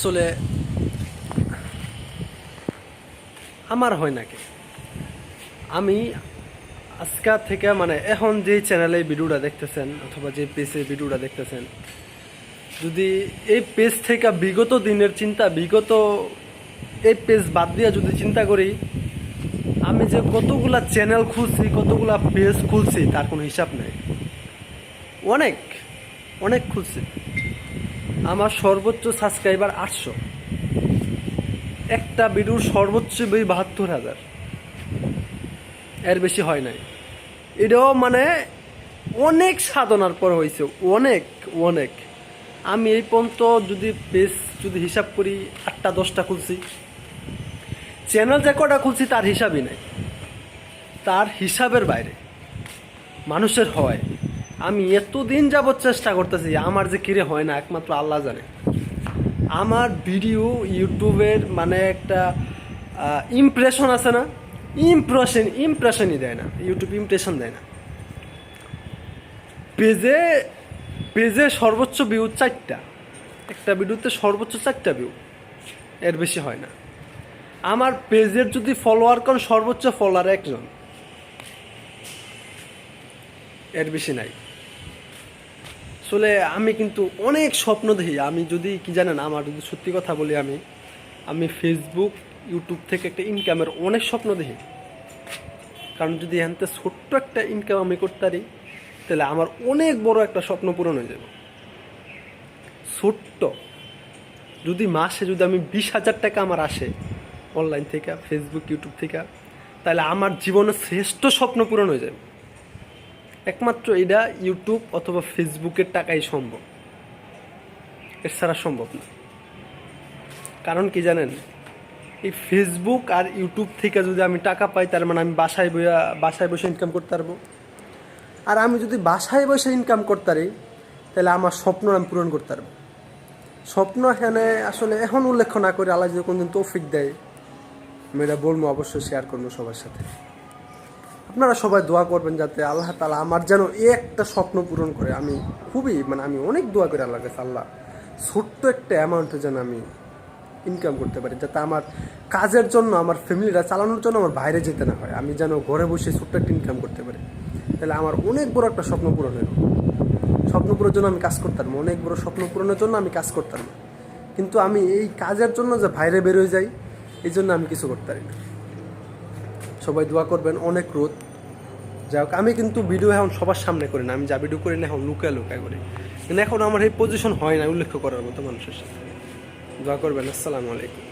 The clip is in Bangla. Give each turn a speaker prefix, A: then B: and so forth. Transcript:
A: আসলে আমার হয় নাকি? আমি আজকা থেকে মানে এখন যে চ্যানেলে ভিডিওটা দেখতেছেন অথবা যে পেজে ভিডিওটা দেখতেছেন, যদি এই পেজ থেকে বিগত দিনের চিন্তা, বিগত এই পেজ বাদ দিয়ে যদি চিন্তা করি, আমি যে কতগুলা চ্যানেল খুলছি, কতগুলা পেজ খুলছি, তার কোনো হিসাব নেই। অনেক অনেক খুলছি। আমার সর্বোচ্চ সাবস্ক্রাইবার আটশো। একটা ভিডিওর সর্বোচ্চ বই বাহাত্তর হাজার। এর বেশি হয় নাই। এটাও মানে অনেক সাধনার পর হয়েছে, অনেক অনেক। আমি এই পর্যন্ত যদি পেজ যদি হিসাব করি, আটটা, দশটা খুলছি। চ্যানেল যে কটা খুলছি, তার হিসাবই নাই। তার হিসাবের বাইরে মানুষের হয়। আমি এতদিন যাবৎ চেষ্টা করতেছি, আমার যে কিরে হয় না, একমাত্র আল্লাহ জানে। আমার ভিডিও, ইউটিউবের মানে একটা ইমপ্রেশন আছে না? ইমপ্রেশন ইমপ্রেশনই দেয় না, ইউটিউব ইমপ্রেশন দেয় না। পেজে পেজে সর্বোচ্চ ভিউ চারটা। একটা ভিডিওতে সর্বোচ্চ চারটা ভিউ এর বেশি হয় না। আমার পেজের যদি ফলোয়ার কোন সর্বোচ্চ ফলোয়ার একজন। এর বেশি নাই। আসলে আমি কিন্তু অনেক স্বপ্ন দেখি আমি যদি, কি জানেন, আমার যদি সত্যি কথা বলি আমি আমি ফেসবুক ইউটিউব থেকে একটা ইনকামের অনেক স্বপ্ন দেখি কারণ যদি এখান থেকে ছোট্ট একটা ইনকাম আমি করতে পারি, তাহলে আমার অনেক বড় একটা স্বপ্ন পূরণ হয়ে যাবে। ছোট্ট। যদি মাসে যদি আমি বিশ হাজার টাকা আমার আসে অনলাইন থেকে ফেসবুক ইউটিউব থেকে, তাহলে আমার জীবনের শ্রেষ্ঠ স্বপ্ন পূরণ হয়ে যাবে। একমাত্র এটা ইউটিউব অথবা ফেসবুকের টাকাই সম্ভব। এছাড়া সম্ভব না। কারণ কি জানেন? এই ফেসবুক আর ইউটিউব থেকে যদি আমি টাকা পাই, তার মানে আমি বাসায় বইয়া, বাসায় বসে ইনকাম করতে পারব। আর আমি যদি বাসায় বসে ইনকাম করতে পারি, তাহলে আমার স্বপ্ন আমি পূরণ করতে পারব। স্বপ্ন এখানে আসলে এখন উল্লেখ না করে আল্লাহ যদি কোনদিন তৌফিক দেয়, আমি এটা বলব, অবশ্যই শেয়ার করব সবার সাথে। আপনারা সবাই দোয়া করবেন যাতে আল্লাহ তালা আমার যেন একটা স্বপ্ন পূরণ করে। আমি খুবই মানে আমি অনেক দোয়া করি আল্লাহ কাছে, আল্লাহ ছোট্ট একটা অ্যামাউন্টে যেন আমি ইনকাম করতে পারি, যাতে আমার কাজের জন্য, আমার ফ্যামিলিটা চালানোর জন্য আমার বাইরে যেতে না হয়। আমি যেন ঘরে বসে ছোট্ট একটা ইনকাম করতে পারি। তাহলে আমার অনেক বড় একটা স্বপ্ন পূরণ হলো। স্বপ্ন পূরণের জন্য আমি কাজ করতাম, অনেক বড় স্বপ্ন পূরণের জন্য আমি কাজ করতাম। কিন্তু আমি এই কাজের জন্য যে বাইরে বেরোয় যাই, এই জন্য আমি কিছু করতে পারি না। সবাই দোয়া করবেন, অনেক রোদ। যাই হোক, আমি কিন্তু ভিডিও এখন সবার সামনে করি না, আমি যা ভিডিও করি না, এখন লুকায় লুকায় করি। কিন্তু এখন আমার এই পজিশন হয় না উল্লেখ করার মতো মানুষের সাথে। দোয়া করবেন, আসসালামু আলাইকুম।